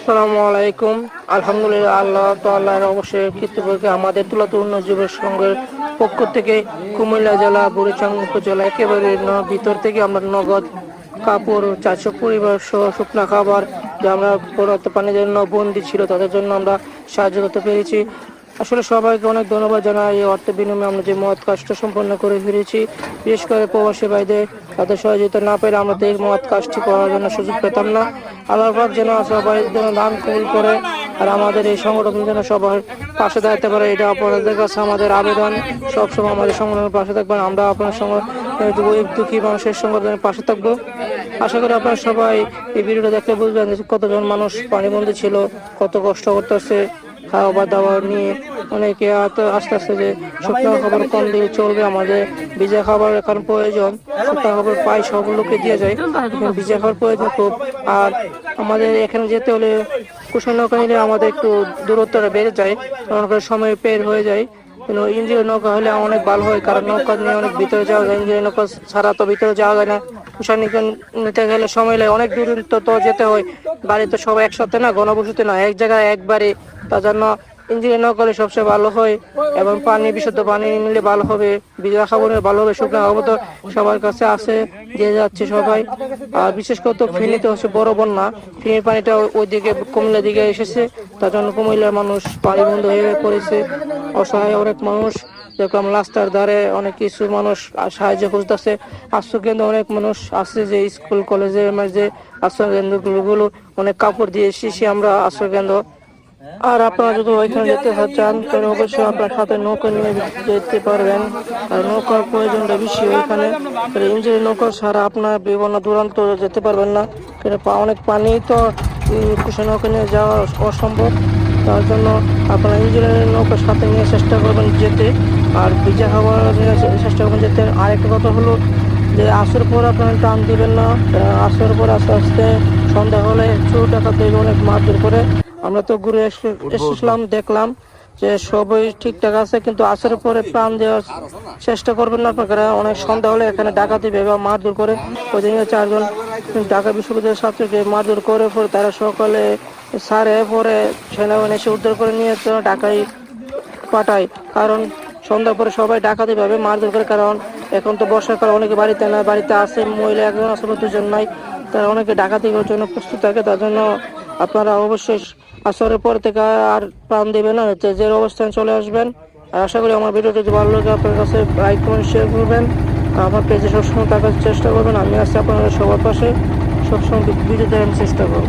আসসালামু আলাইকুম। আলহামদুলিল্লাহ আল্লাহ তো আল্লাহর অবশ্যই কৃতজ্ঞ আমাদের তুলাতুর্ণ যুব সংঘের পক্ষ থেকে কুমিল্লা জেলা বুড়িচাং উপজেলা একেবারে ভিতর থেকে আমরা নগদ কাপড় চারশো পরিবার সহ শুকনা খাবার যে আমরা পানির জন্য বন্দি ছিল, তাদের জন্য আমরা সাহায্য করতে পেরেছি। আসলে সবাইকে অনেক ধন্যবাদ জানাই এই অর্থ বিনিময়ে আমরা যে মহৎ কাজটা সম্পন্ন করে ফিরেছি। বিশেষ করে প্রবাসী ভাইদের, তাদের সহযোগিতা না পেলে আমরা এই মহৎ কাজটি করার জন্য সুযোগ পেতাম না। আল্লাহ পাক যেন সবাই যেন দান কবুল করে আর আমাদের এই সংগঠন যেন সবার পাশে দাঁড়াতে পারে, এটা আপনাদের কাছে আমাদের আবেদন। সবসময় আমাদের সংগঠনের পাশে থাকবেন, আমরা আপনার সঙ্গে গরিব দুঃখী মানুষের সংগঠনের পাশে থাকব। আশা করি আপনারা সবাই এই ভিডিওটা দেখলে বুঝবেন কতজন মানুষ পানিবন্দী ছিল, কত কষ্ট করতেছে খাওয়া দাওয়া নিয়ে অনেকে আস্তে আস্তে যে শুকনো খাবার কম দিয়ে চলবে আমাদের। ভিজা খাবার এখন প্রয়োজন শুকনো খাবার পাই সব লোকে দিয়ে যায়। ভিজা খাবার প্রয়োজন খুব। আর আমাদের এখানে যেতে হলে কুশল নৌকা নিলে আমাদের একটু দূরত্বটা বেড়ে যায় কারণ সময় পের হয়ে যায়। কিন্তু ইঞ্জিনের নৌকা হলে অনেক ভালো হয়, কারণ নৌকা নিয়ে অনেক ভিতরে যাওয়া যায়। ইঞ্জিনের নৌকা ছাড়া তো ভিতরে যাওয়া যায় না। কুশল নিতে গেলে সময় লাগে। অনেক দূর তো যেতে হয়। বাড়িতে সবাই একসাথে না, ঘনবসতি না। এক জায়গায় একবারে তার জন্য ইঞ্জিনের নৌকা হলে সবচেয়ে ভালো হয় এবং পানি বিশুদ্ধ পানি নিলে ভালো হবে। ভিজা খাবারের ভালো হবে, শুকনো খাবার তো সবার কাছে আছে দিয়ে যাচ্ছে সবাই। আর বিশেষ করে তো ফেনীতে হচ্ছে বড় বন্যা। ফেনীর পানিটা ওইদিকে কুমিল্লার দিকে এসেছে। তার জন্য কুমিল্লার মানুষ পানি বন্ধ হয়ে পড়েছে। অসহায় অনেক মানুষ যেরকম রাস্তার ধারে অনেক কিছু মানুষ সাহায্য খুঁজতেছে। আশ্রয় কেন্দ্র অনেক মানুষ আছে যে স্কুল, কলেজের মাঝে আশ্রয় কেন্দ্রগুলো অনেক কাপড় দিয়ে এসেছি আমরা আশ্রয় কেন্দ্র আর আপনারা যদি ওইখানে যেতে চান, তাহলে অবশ্যই আপনার সাথে নৌকা নিয়ে যেতে পারবেন। আর নৌকার প্রয়োজনটা বেশি ওইখানে। ইঞ্জিনের নৌকা ছাড়া আপনার বিভিন্ন দূরান্ত যেতে পারবেন না। অনেক পানি তো নৌকা নিয়ে যাওয়া অসম্ভব। তার জন্য আপনারা ইঞ্জিনের নৌকার সাথে নিয়ে চেষ্টা করবেন যেতে। আর ভিজা খাবার নিয়ে চেষ্টা করবেন যেতে। আরেকটা কথা হলো যে আসর পর আপনারা টান দিবেন না। আসর পর আস্তে আস্তে সন্ধ্যা হলে চোর টাকা দেবে অনেক মারধর করে। আমরা তো ঘুরে এসে- এসেছিলাম দেখলাম যে সবই ঠিকঠাক আছে কিন্তু আসর পরে প্রাণ দেওয়ার চেষ্টা করবেন না আপনারা। অনেক সন্ধ্যা হলে এখানে ডাকাতি ভেবে মারধর করে। ওই দিনে চারজন ঢাকা বিশ্ববিদ্যালয়ের ছাত্রকে মারধর করে পরে তারা সকালে সারে পরে সেনাবাহিনী এসে উদ্ধার করে নিয়ে ঢাকায় পাঠায়। কারণ সন্ধ্যার পরে সবাই ডাকাতি ভাবে মারধর করে, কারণ এখন তো বর্ষাকাল অনেকে বাড়িতে না, বাড়িতে আছে, মহিলা একজন বা দুজন নাই। তারা অনেকে ডাকাতি করার জন্য প্রস্তুত থাকে, তার জন্য আপনারা অবশ্যই আসরের পর থেকে আর প্রাণ দেবেন না যে অবস্থানে চলে আসবেন। আর আশা করি আমার ভিডিও যদি ভালো লাগে, আপনার কাছে লাইক কমেন্ট শেয়ার করবেন। আমার পেজে সবসময় থাকার চেষ্টা করবেন। আমি আছি আপনাদের সবার পাশে। সবসময় ভিডিও দেওয়ার চেষ্টা করব।